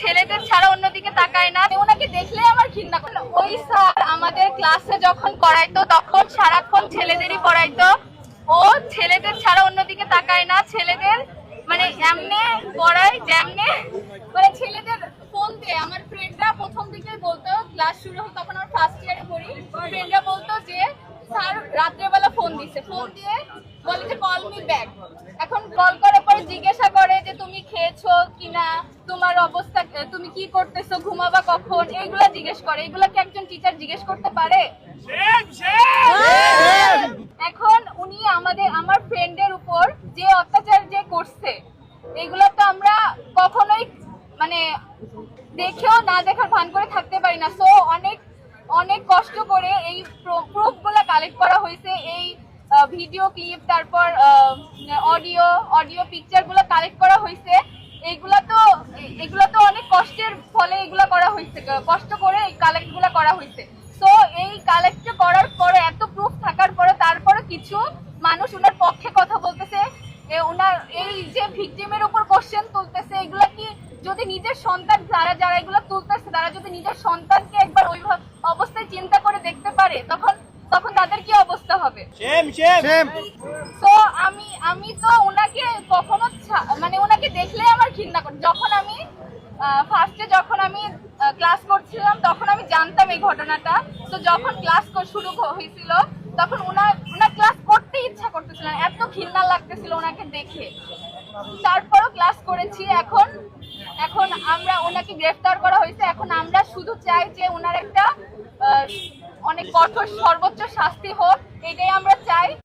ছেলেদের ছাড়া অন্যদিকে তাকায় না। ওনাকে দেখলে আমার ঘৃণা করে ওই স্যার আমাদের ক্লাসে যখন করাইতো তখন সারাক্ষণ ছেলেদেরই পড়াইতো। ও ছেলেদের ছাড়া অন্যদিকে তাকায় না। ছেলেদের মানে এমনে পড়ায়, যেমনে মানে ছেলেদের ফোন দিয়ে আমার ফ্রেন্ডরা প্রথম দিকে বলতো ক্লাস শুরু হতো তখন আমার ফার্স্ট ইয়ারে পড়ি। ফ্রেন্ডরা বলতো যে, স্যার রাত্রেবেলা ফোন দিছে। ফোন দিয়ে বলে যে কল মি ব্যাক এখন কল করার পরে জিজ্ঞাসা করে যে, তুমি খেয়েছো কি করতেছো? ঘুমাবা কখন? এইগুলা জিজ্ঞেস করে। এগুলা কি একজন টিচার জিজ্ঞেস করতে পারে? এখন উনি আমাদের আমার ফ্রেন্ডের উপর যে অত্যাচার যে করছে এগুলো তো আমরা কখনোই মানে দেখেও না দেখার ভান করে থাকতে পারি না। সো অনেক অনেক কষ্ট করে এই প্রুফগুলো কালেক্ট করা হয়েছে। এই ভিডিও ক্লিপ তারপর অডিও অডিও পিকচারগুলো কালেক্ট করা হয়েছে। এইগুলা তো এগুলা তো অনেক কষ্টের ফলে এগুলা করা হয়েছে কষ্ট করে এই কালেক্টগুলা করা হয়েছে সো এই কালেক্ট করার পরে এত প্রুফ থাকার পরে তারপরে কিছু মানুষ ওনার পক্ষে কথা বলতেছে। ওনার এই যে ভিকটিমের উপর কোশ্চেন তুলতেছে এগুলা কি যদি নিজের সন্তান যারা যারা এগুলো তুলতেছে তারা যদি নিজের সন্তানকে একবার ওই অবস্থায় চিন্তা করে দেখতে পারে তখন তখন তাদের কি অবস্থা হবে? তো আমি আমি তো ওনাকে কখনো ছা- মানে ওনাকে দেখলে আমার ঘৃণা করে যখন আমি ফার্স্টে যখন আমি ক্লাস করছিলাম, তখন আমি জানতাম এই ঘটনাটা। তো যখন ক্লাস শুরু হয়েছিল, তখন ওনার ওনার ক্লাস করতে ইচ্ছা করতেছিল এত ঘৃণা লাগতেছিল ওনাকে দেখে। তারপরও ক্লাস করেছি, এখন এখন আমরা ওনাকে গ্রেফতার করা হয়েছে। এখন আমরা শুধু চাই যে ওনার একটা অনেক কঠোর, সর্বোচ্চ শাস্তি হোক, এটাই আমরা চাই।